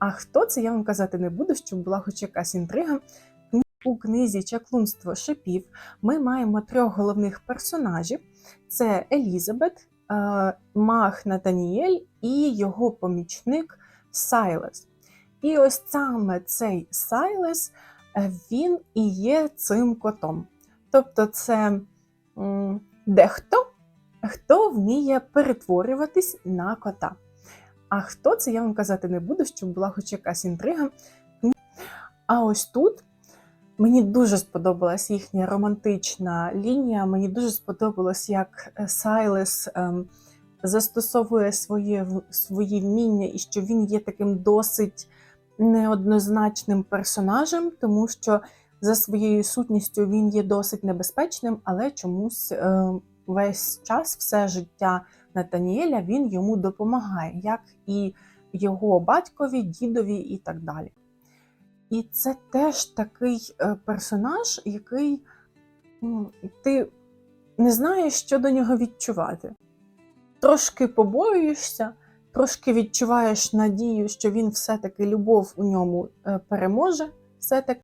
А хто це, я вам казати не буду, щоб була хоч якась інтрига. У книзі Чаклунство шипів ми маємо трьох головних персонажів: це Елізабет, е, Мах Натаніель і його помічник Сайлес. І ось саме цей Сайлес е, він і є цим котом. Тобто, це дехто, хто вміє перетворюватись на кота. А хто це, я вам казати не буду, щоб була хоч якась інтрига. А ось тут мені дуже сподобалась їхня романтична лінія. Мені дуже сподобалось, як е, Сайлес ем, застосовує своє, свої вміння і що він є таким досить неоднозначним персонажем, тому що за своєю сутністю він є досить небезпечним, але чомусь е, весь час, все життя Натаніеля він йому допомагає, як і його батькові, дідові і так далі. І це теж такий е, персонаж, який ти не знаєш, що до нього відчувати. Трошки побоюєшся, трошки відчуваєш надію, що він все-таки любов у ньому е, переможе, все-таки.